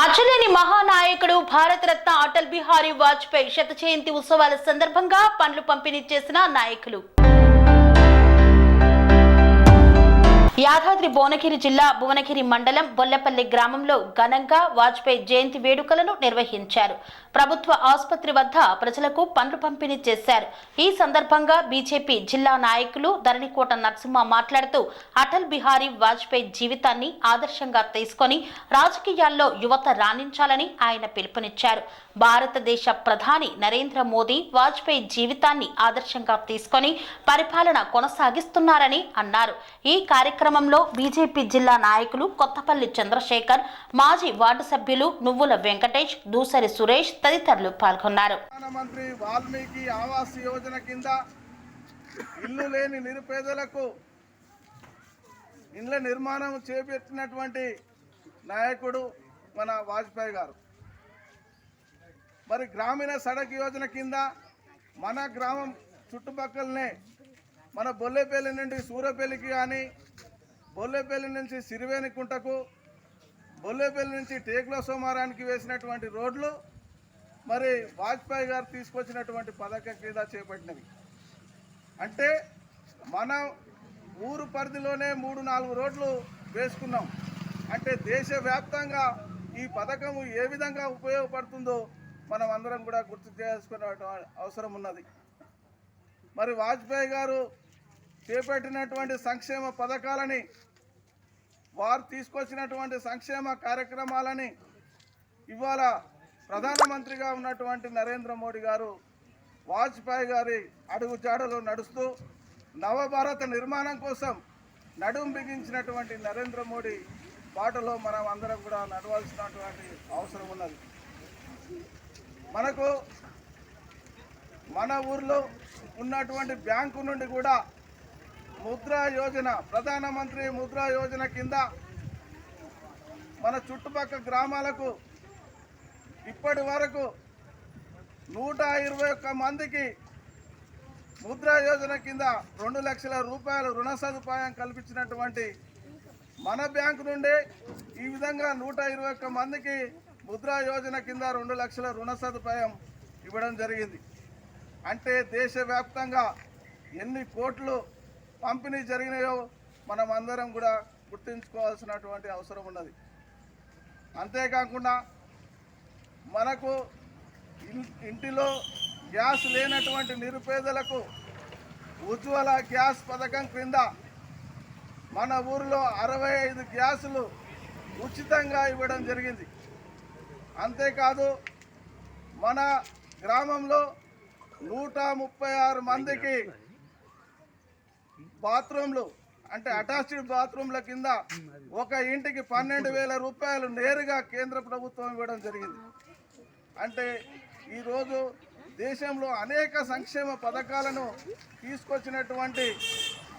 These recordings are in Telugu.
మచ్చలేని మహానాయకుడు భారతరత్న అటల్ బిహారీ వాజ్పేయి శత జయంతి ఉత్సవాల సందర్భంగా పండ్లు పంపిణీ చేసిన నాయకులు. యాదాద్రి భువనగిరి జిల్లా భువనగిరి మండలం బొల్లపల్లి గ్రామంలో ఘనంగా వాజ్పేయి జయంతి వేడుకలను నిర్వహించారు. ప్రభుత్వ ఆసుపత్రి వద్ద ప్రజలకు పండ్లు పంపిణీ చేశారు. ఈ సందర్భంగా బీజేపీ జిల్లా నాయకులు ధరణికోట నరసింహ మాట్లాడుతూ అటల్ బిహారీ వాజ్పేయి జీవితాన్ని ఆదర్శంగా తీసుకొని రాజకీయాల్లో యువత రాణించాలని ఆయన పిలుపునిచ్చారు. భారతదేశ ప్రధాని నరేంద్ర మోదీ వాజ్పేయి జీవితాన్ని ఆదర్శంగా తీసుకొని పరిపాలన కొనసాగిస్తున్నారని అన్నారు. ఈ కార్యక్రమం కార్యక్రమంలో బీజేపీ జిల్లా నాయకులు కొత్తపల్లి చంద్రశేఖర్ మాజీ వార్డు సభ్యులు నువ్వుల వెంకటేష్ దూసరి సురేష్ తదితరులు పాల్గొన్నారు. ప్రధానమంత్రి వాల్మీకి ఆవాస్ యోజన కింద ఇల్లు లేని నిరుపేదలకు ఇండ్ల నిర్మాణం చేపెట్టినటువంటి నాయకుడు మన వాజ్పేయి గారు. మరి గ్రామీణ సడక్ యోజన కింద మన గ్రామం చుట్టుపక్కలనే మన బొల్లేపల్లి నుండి సూరపల్లికి కానీ బొల్లేపల్లి నుంచి సిరివేనికుంటకు బొల్లేపల్లి నుంచి టేకుల సోమారానికి వేసినటువంటి రోడ్లు మరి వాజ్పేయి గారు తీసుకొచ్చినటువంటి పథకం కింద చేపట్టినవి. అంటే మన ఊరు పరిధిలోనే మూడు నాలుగు రోడ్లు వేసుకున్నాం. అంటే దేశవ్యాప్తంగా ఈ పథకము ఏ విధంగా ఉపయోగపడుతుందో మనం అందరం కూడా గుర్తు చేసుకునే అవసరం ఉన్నది. మరి వాజ్పేయి గారు చేపట్టినటువంటి సంక్షేమ పథకాలని వారు తీసుకొచ్చినటువంటి సంక్షేమ కార్యక్రమాలని ఇవాళ ప్రధానమంత్రిగా ఉన్నటువంటి నరేంద్ర మోడీ గారు వాజ్పేయి గారి అడుగుజాడలో నడుస్తూ నవభారత నిర్మాణం కోసం నడుం బిగించినటువంటి నరేంద్ర మోడీ బాటలో మనం అందరం కూడా నడవాల్సినటువంటి అవసరం ఉన్నది. మనకు మన ఊర్లో ఉన్నటువంటి బ్యాంకు నుండి కూడా ముద్రా యోజన ప్రధానమంత్రి ముద్రా యోజన కింద మన చుట్టుపక్కల గ్రామాలకు ఇప్పటి వరకు నూట ఇరవై ఒక్క మందికి ముద్రా యోజన కింద రెండు లక్షల రూపాయలు రుణ సదుపాయం కల్పించినటువంటి మన బ్యాంకు నుండి ఈ విధంగా నూట ఇరవై ఒక్క మందికి ముద్రా యోజన కింద రెండు లక్షల రుణ సదుపాయం ఇవ్వడం జరిగింది. అంటే దేశవ్యాప్తంగా ఎన్ని కోట్లు పంపిణీ జరిగినాయో మనం అందరం కూడా గుర్తుంచుకోవాల్సినటువంటి అవసరం ఉన్నది. అంతేకాకుండా మనకు ఇంటిలో గ్యాస్ లేనటువంటి నిరుపేదలకు ఉజ్వల గ్యాస్ పథకం క్రింద మన ఊరిలో అరవై ఐదు గ్యాసులు ఉచితంగా ఇవ్వడం జరిగింది. అంతేకాదు మన గ్రామంలో నూట ముప్పై ఆరు మందికి బాత్రూమ్లు అంటే అటాచ్డ్ బాత్రూమ్ల కింద ఒక ఇంటికి పన్నెండు వేల రూపాయలు నేరుగా కేంద్ర ప్రభుత్వం ఇవ్వడం జరిగింది. అంటే ఈరోజు దేశంలో అనేక సంక్షేమ పథకాలను తీసుకొచ్చినటువంటి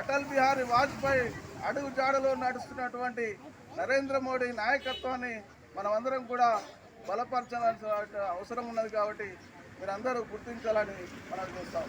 అటల్ బిహారీ వాజ్పేయి అడుగు జాడలో నడుస్తున్నటువంటి నరేంద్ర మోడీ నాయకత్వాన్ని మనమందరం కూడా బలపరచాల్సిన అవసరం ఉన్నది కాబట్టి మీరందరూ గుర్తించాలని మనం చూస్తాం.